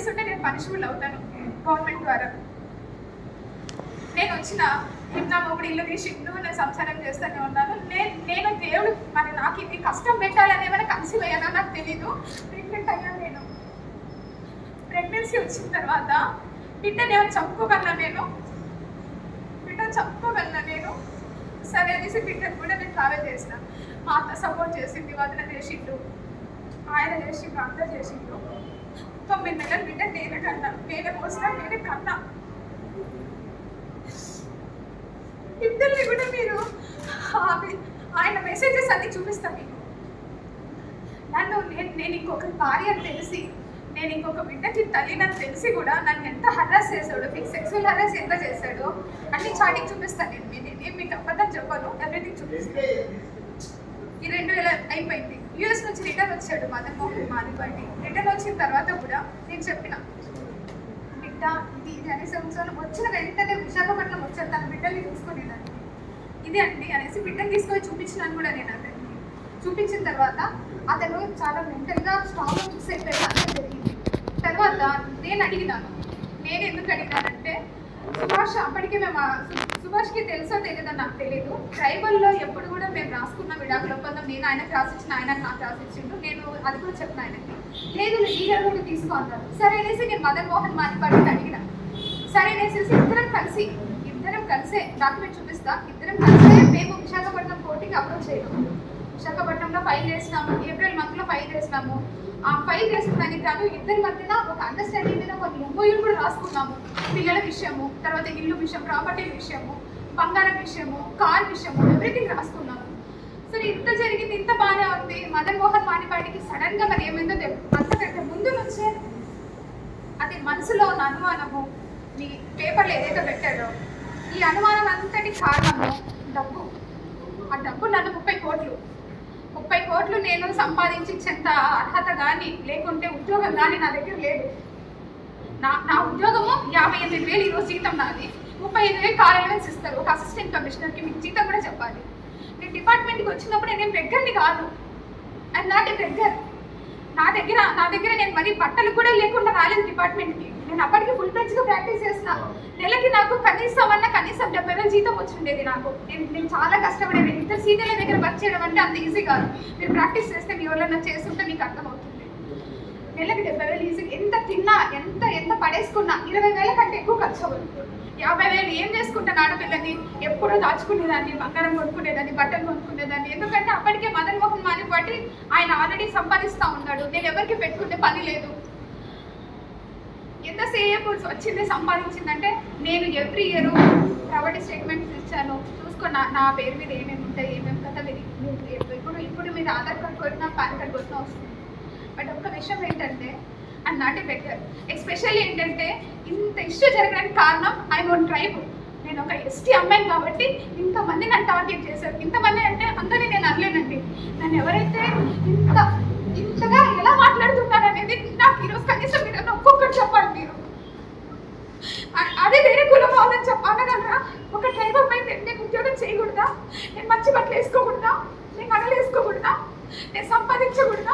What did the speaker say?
చేస్తుంటే నేను పనిష్బుల్ అవుతాను గవర్నమెంట్ ద్వారా. నేను వచ్చిన నా మొగుడు ఇల్లు తీసిండు నేను సంసారం చేస్తూనే ఉన్నాను. నేను నేను దేవుడు మరి నాకు ఇది కష్టం పెట్టాలని ఏమైనా కన్సీవ్ అయ్యానో నాకు తెలీదు. ప్రెగ్నెంట్ అయ్యాను నేను. ప్రెగ్నెన్సీ వచ్చిన తర్వాత బిడ్డని ఏమైనా చంపుకోగలనా నేను? బిడ్డను చంపుకోగలనా నేను? సరే అనేసి బిడ్డను కూడా నేను ట్రావెల్ చేసిన. మా అత్త సపోర్ట్ చేసింది వదిన చేసిండు ఆయన చేసిండు అందరు చేసిండు. తొమ్మిది నెలలు బిడ్డ నేను కన్నా నేనే పోసిన నేనే కన్నా. ఇద్దరిని కూడా మీరు ఆయన మెసేజెస్ అన్ని చూపిస్తాను మీకు. నన్ను నేను నేను ఇంకొకరి భార్య అని తెలిసి నేను ఇంకొక బిడ్డకి తల్లినని తెలిసి కూడా నన్ను ఎంత హరాస్ చేశాడు మీకు సెక్సువల్ హరాస్ ఎంత చేశాడు అన్ని చాటింగ్ చూపిస్తాను నేను. మీ- నేను మీకు అబద్ధం చెప్పను ఎవ్రీథింగ్ చూపిస్తాను ఈ రెండు వేల అయిపోయింది. యూఎస్ నుంచి రిటర్న్ వచ్చాడు మదన్ మోహన్ రిటర్న్ వచ్చిన తర్వాత కూడా నేను చెప్పిన బిడ్డ ఇది ఇది అనేసి వచ్చిన వెంటనే విశాఖపట్నం వచ్చాను తన బిడ్డల్ని చూసుకునేదాన్ని ఇది అండి అనేసి బిడ్డని తీసుకొని చూపించినాను కూడా నేను అతనికి చూపించిన తర్వాత అతను చాలా మెంటల్గా స్ట్రాంగ్గా ఫిక్స్ అయిపోయాడు. జరిగింది. తర్వాత నేను అడిగినాను. నేను ఎందుకు అడిగానంటే సుభాష్ అప్పటికే మేము సుభాష్కి తెలుసో తెలియదో నాకు తెలియదు ట్రైబల్లో ఎప్పుడు కూడా మేము రాసుకున్న విడాకుల ఒప్పందం నేను ఆయనకు రాసిచ్చిన ఆయన నాకు రాసిచ్చిండు. నేను అది కూడా చెప్పిన ఆయనకి. లేదు లీగల్ కూడా తీసుకో అన్నారు. సరే అనేసి నేను మదన్ మోహన్ మానిపాటిని అడిగిన. సరే అనేసి ఇద్దరం కలిసి ఇద్దరం కలిసే డాక్యుమెంట్ చూపిస్తా. ఇద్దరం కలిసే ఫైల్ చేసినాము ఏప్రిల్ మంత్లో ఫైల్ చేసినాము ఆ ఫైల్ చేసిన దానికి ఇద్దరి మధ్యన ఒక అండర్స్టాండింగ్ మీద కొన్ని ఎంఓయూలు కూడా రాసుకున్నాము. పిల్లల విషయము తర్వాత ఇల్లు విషయం ప్రాపర్టీ విషయము బంగారం విషయము కార్ విషయము ఎవ్రీథింగ్ రాసుకున్నాము. సరే ఇంత జరిగింది ఇంత బాగానే ఉంది. మదన్ మోహన్ మానిపాటికి సడన్గా మరి ఏమైందో తెలియదు అంతకంటే ముందు నుంచే అది మనసులో ఉన్న అనుమానము నీ పేపర్లో ఏదైతే పెట్టాడో ఈ అనుమానం అంతటి కారణము డబ్బు. ఆ డబ్బు నన్ను ముప్పై కోట్లు. ముప్పై కోట్లు నేను సంపాదించేంత అర్హత కానీ లేకుంటే ఉద్యోగం కానీ నా దగ్గర లేదు. నా నా ఉద్యోగము యాభై ఎనిమిది వేలు ఈరోజు జీతం నాది. ముప్పై ఐదు వేలు కార్ అలవెన్స్ ఇస్తారు. ఒక అసిస్టెంట్ కమిషనర్కి మీకు జీతం కూడా చెప్పాలి. నేను డిపార్ట్మెంట్కి వచ్చినప్పుడు నేను బెగ్గర్ని కాదు. అండ్ నాట్ ఎ బెగ్గర్ నా దగ్గర నా దగ్గర నేను మరి బట్టలు కూడా లేకుండా రాలేదు డిపార్ట్మెంట్కి నేను అప్పటికి ఫుల్గా ప్రాక్టీస్ చేసిన నెలకి నాకు కనీసం అన్న కనీసం డెబ్బై వేలు జీతం వచ్చిండేది నాకు. నేను నేను చాలా కష్టపడేది. ఇద్దరు సీనియర్ల దగ్గర వర్క్ చేయడం అంటే అంత ఈజీ కాదు. మీరు ప్రాక్టీస్ చేస్తే మీ ఎవరైనా చేస్తుంటే మీకు అర్థమవుతుంది. నెలకి డెబ్బై వేలు ఈజీ ఎంత తిన్నా ఎంత ఎంత పడేసుకున్నా ఇరవై వేల కంటే ఎక్కువ ఖర్చు అవ్వదు. యాభై వేలు ఏం చేసుకుంటాను ఆడపిల్లని ఎప్పుడూ దాచుకునేదాన్ని బంగారం కొనుక్కునేదాన్ని బట్టలు కొనుక్కునేదాన్ని. ఎందుకంటే అప్పటికే మదన్ మోహన్ ఆయన ఆల్రెడీ సంపాదిస్తూ ఉన్నాడు. నేను ఎవరికి పెట్టుకునే పని లేదు. ఎంతసేపు వచ్చింది సంపాదించిందంటే నేను ఎవ్రీ ఇయర్ ప్రాపర్టీ స్టేట్మెంట్స్ ఇచ్చాను. చూసుకో నా పేరు మీద ఏమేమి ఉంటాయి ఏమేమి కదా మీరు ఇప్పుడు ఇప్పుడు మీరు ఆధార్ కార్డ్ కొట్టినా పాన్ కార్డ్ కొట్టినా వస్తుంది. బట్ ఒక్క విషయం ఏంటంటే and not a better especially ఏంటంటే ఇంత ఇష్యూ జరగడానికి కారణం ఐ వన్ ట్రైబ్ నేను ఒక ఎస్టీ అమ్మాయిని కాబట్టి ఇంతమంది నన్ను టార్గెట్ చేశారు ఇంతమంది అంటే అందరూ నన్ను ఎవరైతే ఇంత ఇంతగా ఎలా మాట్లాడుతున్నారు అనేది నాకు ఈరోజు కనీసం మీరు ఒక్కొక్కటి చెప్పాలి మీరు. అదే వేరే కులం వాళ్ళని చెప్పగలరా ఒక డ్రైవర్ అమ్మాయి నేను ఉద్యోగం చేయకూడదా? నేను మంచి బట్టలు వేసుకోకూడదా? నేను నగలు వేసుకోకూడదా? నేను సంపాదించకూడదా?